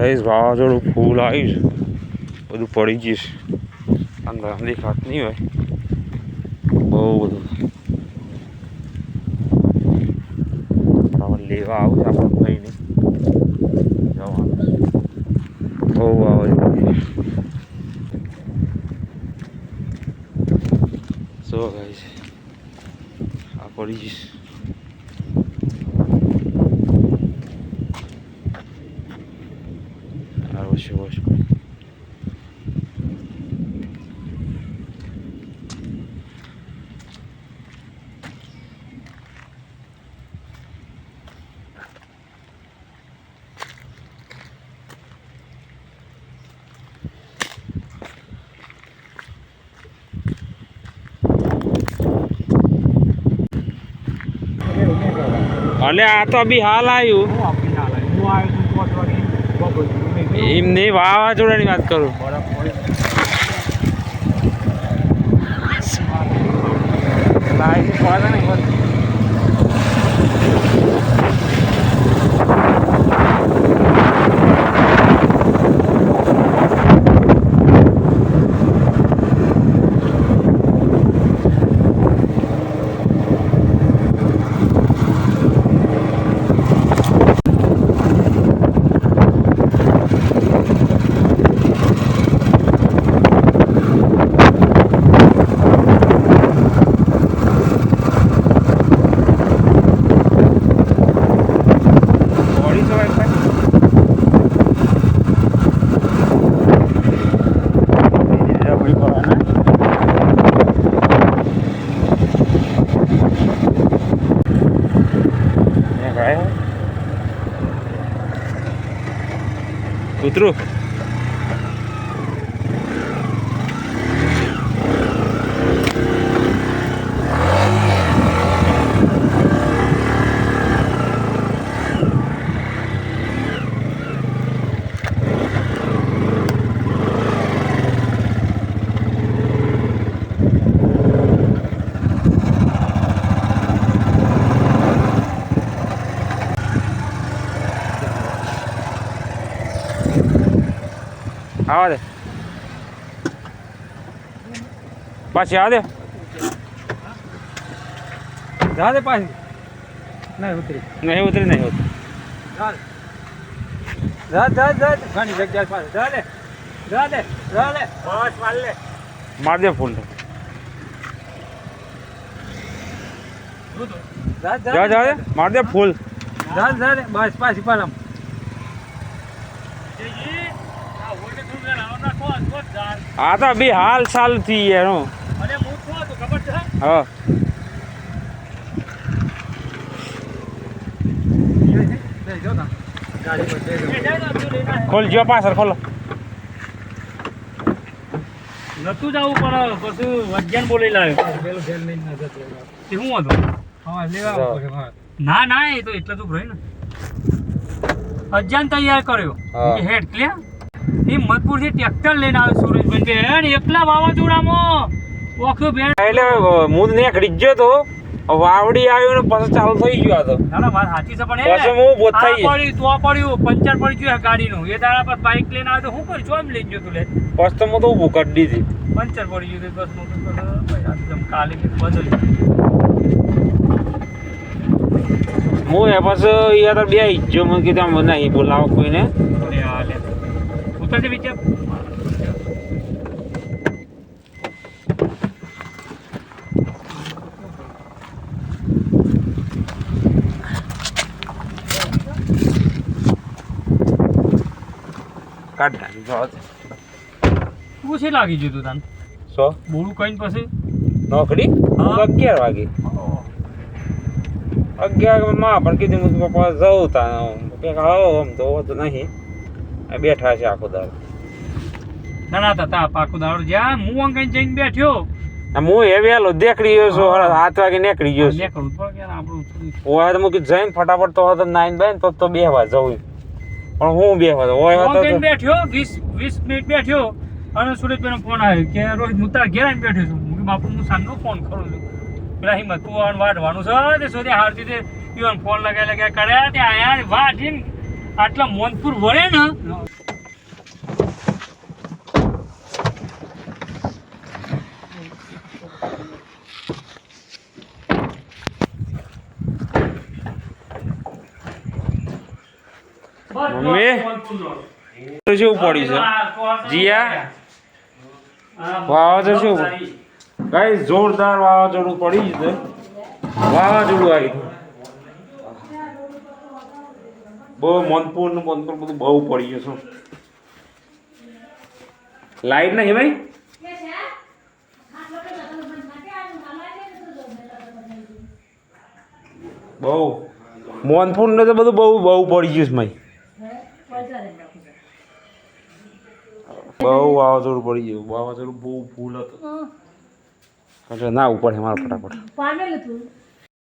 ગઈશ વાવાઝોડું ફૂલ આવીશ બધું પડી જઈશ અંદર દેખાત નહીં હોય. બહુ બધું. લેવા આવશે આપણે આપણે નહીં જવાનું બહુ વાવાઝોડું સો ગાઈસ? આ પડી જઈશ આ વોશ વોશ અલે આ તો બી હાલ આવ્યું એમ નહીં વાવાઝોડાની વાત કરું. ઉતરું આવા દે. પાછી આ દે. જા દે પાછી. નહીં ઉતરી. નહીં ઉતરી નહીં ઉતરી. જા જા જા ઘણી જગ્યા પાસે જા દે. જા દે. જા દે. બસ માર લે. માર દે ફૂલ જા જા જા દે. માર દે ફૂલ. જા જા બસ પાછી પાલમ. આ તો બી હાલ સાલથી એનો. હા ખોલ જો પાછળ ખોલો નતું જવું પણ પછી વજ્ઞાન બોલી લાવ્યો પેલું જેલ લઈને જતો તે શું હતું હા લેવા હા. ના ના એ તો એટલે તું ભરાય ને. અજાન તૈયાર કર્યો. હા. હેડ ક્લિયર? એ મધપુરથી ટ્રેક્ટર લઈને આવ્યો સુરેશભાઈ. બેન એકલા વાવાઝોડામાં? ઓખ્યો બેન. એટલે હું નીકળી ગયો તો વાવડી આવ્યો ને પછી ચાલુ થઈ ગયો તો. ના ના વાત સાચી છે પણ પછી હું થઈ પડ્યું તો પડ્યું પંચર પડી ગયું ગાડીનું. એ દાડા પર બાઇક લઈને આવ્યો તો શું કર્યું? છો લઈ ગયો તું લે. પછી તો હું તો ઊભું કરી દીધી. પંચર પડી ગયું બસ હું કાલે બદલી હું એ પછી યાર બે ઈજ્જો મને કીધું મને નહીં બોલાવો કોઈને. લે ઉતરજે વિચાર કાઢ નાખી જો તું છે લાગી ગયું તું તને? સો? બોલું કઈ પછી? નોકરી. અગિયાર વાગે. અગિયારમાં પણ કીધું હું પપ્પા જવું તા આમ તો નહીં. બેઠા છે આખો દાડો. ના ના તા દાડો જ્યાં હું અંગાઈ જઈને બેઠ્યો. હું એ વેલો દેખડી ગયો છું સાત વાગે નીકળી ગયો છું. ઓય તો મૂકી જઈને ફટાફટ તો હતો નાઈન બાઈન તો તો બેહવા જવું પણ હું બેહવા તો ઓય હતો તો બેઠ્યો વીસ વીસ મિનિટ બેઠ્યો અને સુરેશભાઈનો ફોન આવ્યો કે રોહિત હું તારા ઘેર આવીને બેઠો છું. કીધું, બાપુ હું સાંજનો ફોન કરું છું. પેલા હિંમત તું આને વાટવાનું છે તે સુધી હારતી તે ફોન લગાવી લગાવી કર્યા ત્યાં આયા વાટીને આટલા મોનપુર વળે ને મમ્મી? તો શું પડ્યું છે જીયા? વાવાઝોડું શું? ગાઈસ જોરદાર વાવાઝોડું પડી છે વાવાઝોડું આવ્યું બહુ મનપુર ને મનપુર બધું બહુ પડી ગયું છે. લાઈટ નહીં ભાઈ? બહુ. મોનપુર ને તો બધું બહુ બહુ પડી ગયું છે ભાઈ. બહુ વાવાઝોડું પડી ગયું. વાવાઝોડું બહુ ફૂલ હતું. એટલે ના ઉપર મારા ફટાફટ.